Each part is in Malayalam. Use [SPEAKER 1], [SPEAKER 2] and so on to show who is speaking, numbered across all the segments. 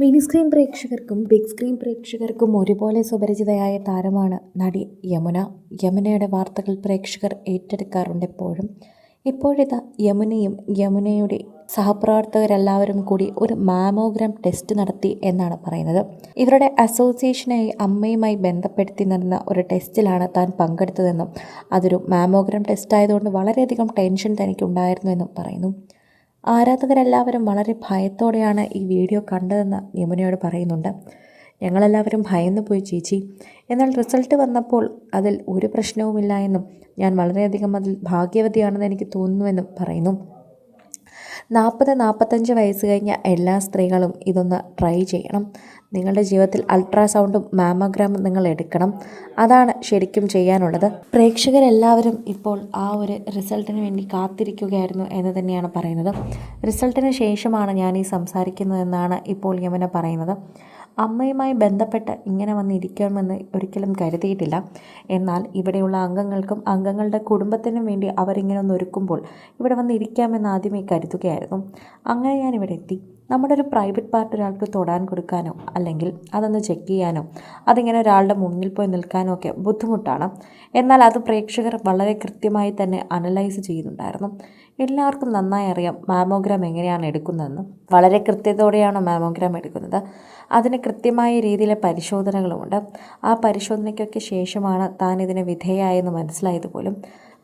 [SPEAKER 1] മിനി സ്ക്രീൻ പ്രേക്ഷകർക്കും ബിഗ് സ്ക്രീൻ പ്രേക്ഷകർക്കും ഒരുപോലെ സുപരിചിതയായ താരമാണ് നടി യമുന. യമുനയുടെ വാർത്തകൾ പ്രേക്ഷകർ ഏറ്റെടുക്കാറുണ്ട് എപ്പോഴും. ഇപ്പോഴിതാ യമുനയും യമുനയുടെ സഹപ്രവർത്തകരെല്ലാവരും കൂടി ഒരു മാമോഗ്രാം ടെസ്റ്റ് നടത്തി എന്നാണ് പറയുന്നത്. ഇവരുടെ അസോസിയേഷനായി അമ്മയുമായി ബന്ധപ്പെടുത്തി നടന്ന ഒരു ടെസ്റ്റിലാണ് താൻ പങ്കെടുത്തതെന്നും അതൊരു മാമോഗ്രാം ടെസ്റ്റ് ആയതുകൊണ്ട് വളരെയധികം ടെൻഷൻ തനിക്കുണ്ടായിരുന്നുവെന്നും പറയുന്നു. ആരാധകരെല്ലാവരും വളരെ ഭയത്തോടെയാണ് ഈ വീഡിയോ കണ്ടതെന്ന് യമുനയോട് പറയുന്നുണ്ട്. ഞങ്ങളെല്ലാവരും ഭയന്നു പോയി ചേച്ചി എന്നാൽ റിസൾട്ട് വന്നപ്പോൾ അതിൽ ഒരു പ്രശ്നവുമില്ല എന്നും ഞാൻ വളരെയധികം അതിൽ ഭാഗ്യവതിയാണെന്ന് എനിക്ക് തോന്നുന്നുവെന്നും പറയുന്നു. നാൽപ്പത് നാൽപ്പത്തഞ്ച് വയസ്സ് കഴിഞ്ഞ എല്ലാ സ്ത്രീകളും ഇതൊന്ന് ട്രൈ ചെയ്യണം. നിങ്ങളുടെ ജീവിതത്തിൽ അൾട്രാസൗണ്ടും മാമോഗ്രാമും നിങ്ങൾ എടുക്കണം. അതാണ് ശരിക്കും ചെയ്യാനുള്ളത്. പ്രേക്ഷകരെല്ലാവരും ഇപ്പോൾ ആ ഒരു റിസൾട്ടിന് വേണ്ടി കാത്തിരിക്കുകയായിരുന്നു എന്ന് തന്നെയാണ് പറയുന്നത്. റിസൾട്ടിന് ശേഷമാണ് ഞാൻ ഈ സംസാരിക്കുന്നതെന്നാണ് ഇപ്പോൾ യമന പറയുന്നത്. അമ്മയുമായി ബന്ധപ്പെട്ട് ഇങ്ങനെ വന്നിരിക്കണമെന്ന് ഒരിക്കലും കരുതിയിട്ടില്ല. എന്നാൽ ഇവിടെയുള്ള അംഗങ്ങൾക്കും അംഗങ്ങളുടെ കുടുംബത്തിനും വേണ്ടി അവരിങ്ങനെ ഒന്ന് ഒരുക്കുമ്പോൾ ഇവിടെ വന്നിരിക്കാമെന്ന് ആദ്യമേ കരുതുകയായിരുന്നു. അങ്ങനെ ഞാൻ ഇവിടെ എത്തി. നമ്മുടെ ഒരു പ്രൈവറ്റ് പാർട്ട് ഒരാൾക്ക് തൊടാൻ കൊടുക്കാനോ അല്ലെങ്കിൽ അതൊന്ന് ചെക്ക് ചെയ്യാനോ അതിങ്ങനെ ഒരാളുടെ മുന്നിൽ പോയി നിൽക്കാനോ ഒക്കെ ബുദ്ധിമുട്ടാണ്. എന്നാൽ അത് പ്രേക്ഷകർ വളരെ കൃത്യമായി തന്നെ അനലൈസ് ചെയ്യുന്നുണ്ടായിരുന്നു. എല്ലാവർക്കും നന്നായി അറിയാം മാമോഗ്രാം എങ്ങനെയാണ് എടുക്കുന്നതെന്ന് വളരെ കൃത്യതയോടെയാണ് മാമോഗ്രാം എടുക്കുന്നത്. അതിന് കൃത്യമായ രീതിയിലെ പരിശോധനകളുമുണ്ട്. ആ പരിശോധനയ്ക്കൊക്കെ ശേഷമാണ് താൻ ഇതിന് വിധേയായെന്ന് മനസ്സിലായത് പോലും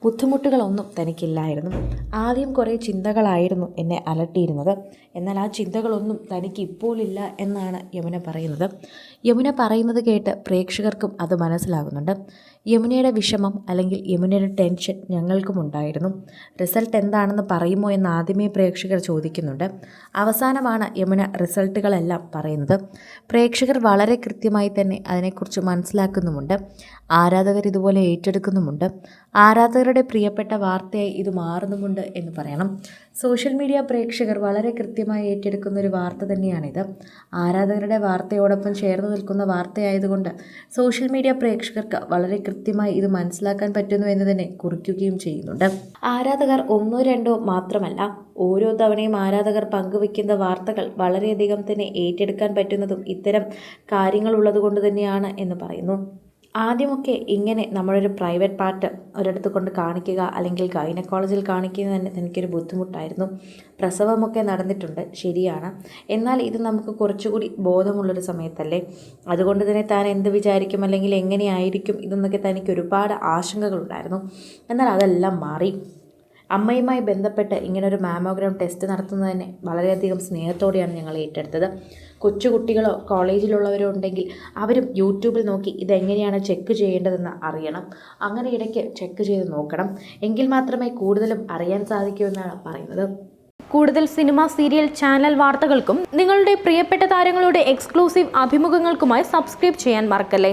[SPEAKER 1] ബുദ്ധിമുട്ടുകളൊന്നും തനിക്കില്ലായിരുന്നു. ആദ്യം കുറേ ചിന്തകളായിരുന്നു എന്നെ അലട്ടിയിരുന്നത്. എന്നാൽ ആ ചിന്തകളൊന്നും തനിക്ക് ഇപ്പോഴില്ല എന്നാണ് യമുന പറയുന്നത്. യമുന പറയുന്നത് കേട്ട് പ്രേക്ഷകർക്കും അത് മനസ്സിലാകുന്നുണ്ട്. യമുനയുടെ വിഷമം അല്ലെങ്കിൽ യമുനയുടെ ടെൻഷൻ ഞങ്ങൾക്കും ഉണ്ടായിരുന്നു റിസൾട്ട് എന്താണെന്ന് പറയുമോ എന്ന് ആദ്യമേ പ്രേക്ഷകർ ചോദിക്കുന്നുണ്ട്. അവസാനമാണ് യമുന റിസൾട്ടുകളെല്ലാം പറയുന്നത്. പ്രേക്ഷകർ വളരെ കൃത്യമായി തന്നെ അതിനെക്കുറിച്ച് മനസ്സിലാക്കുന്നുമുണ്ട്. ആരാധകർ ഇതുപോലെ ഏറ്റെടുക്കുന്നുമുണ്ട്. ആരാധകരുടെ പ്രിയപ്പെട്ട വാർത്തയായി ഇത് മാറുന്നുമുണ്ട് എന്ന് പറയണം. സോഷ്യൽ മീഡിയ പ്രേക്ഷകർ വളരെ കൃത്യമായി ഏറ്റെടുക്കുന്ന ഒരു വാർത്ത തന്നെയാണിത്. ആരാധകരുടെ വാർത്തയോടൊപ്പം ചേർന്ന് നിൽക്കുന്ന വാർത്തയായതുകൊണ്ട് സോഷ്യൽ മീഡിയ പ്രേക്ഷകർക്ക് വളരെ കൃത്യമായി ഇത് മനസ്സിലാക്കാൻ പറ്റുന്നു എന്ന് തന്നെ കുറിക്കുകയും ചെയ്യുന്നുണ്ട്. ആരാധകർ ഒന്നോ രണ്ടോ മാത്രമല്ല ഓരോ തവണയും ആരാധകർ പങ്കുവെക്കുന്ന വാർത്തകൾ വളരെയധികം തന്നെ ഏറ്റെടുക്കാൻ പറ്റുന്നതും ഇത്തരം കാര്യങ്ങളുള്ളത് കൊണ്ട് തന്നെയാണ് എന്ന് പറയുന്നു. ആദ്യമൊക്കെ ഇങ്ങനെ നമ്മളൊരു പ്രൈവറ്റ് പാർട്ട് ഒരിടത്ത് കൊണ്ട് കാണിക്കുക അല്ലെങ്കിൽ ഗൈനക്കോളജിൽ കാണിക്കുന്നത് തന്നെ എനിക്കൊരു ബുദ്ധിമുട്ടായിരുന്നു. പ്രസവമൊക്കെ നടന്നിട്ടുണ്ട് ശരിയാണ്. എന്നാൽ ഇത് നമുക്ക് കുറച്ചുകൂടി ബോധമുള്ളൊരു സമയത്തല്ലേ? അതുകൊണ്ട് തന്നെ താൻ എന്ത് വിചാരിക്കും അല്ലെങ്കിൽ എങ്ങനെയായിരിക്കും ഇതെന്നൊക്കെ തനിക്ക് ഒരുപാട് ആശങ്കകളുണ്ടായിരുന്നു. എന്നാൽ അതെല്ലാം മാറി. അമ്മയുമായി ബന്ധപ്പെട്ട് ഇങ്ങനൊരു മാമോഗ്രാം ടെസ്റ്റ് നടത്തുന്നതിനെ വളരെയധികം സ്നേഹത്തോടെയാണ് ഞങ്ങൾ ഏറ്റെടുത്തത്. കൊച്ചുകുട്ടികളോ കോളേജിലുള്ളവരോ ഉണ്ടെങ്കിൽ അവരും യൂട്യൂബിൽ നോക്കി ഇതെങ്ങനെയാണ് ചെക്ക് ചെയ്യേണ്ടതെന്ന് അറിയണം. അങ്ങനെ ഇടയ്ക്ക് ചെക്ക് ചെയ്ത് നോക്കണം. എങ്കിൽ മാത്രമേ കൂടുതലും അറിയാൻ സാധിക്കൂ എന്നാണ് പറയുന്നത്.
[SPEAKER 2] കൂടുതൽ സിനിമ സീരിയൽ ചാനൽ വാർത്തകൾക്കും നിങ്ങളുടെ പ്രിയപ്പെട്ട താരങ്ങളുടെ എക്സ്ക്ലൂസീവ് അഭിമുഖങ്ങൾക്കുമായി സബ്സ്ക്രൈബ് ചെയ്യാൻ മറക്കല്ലേ?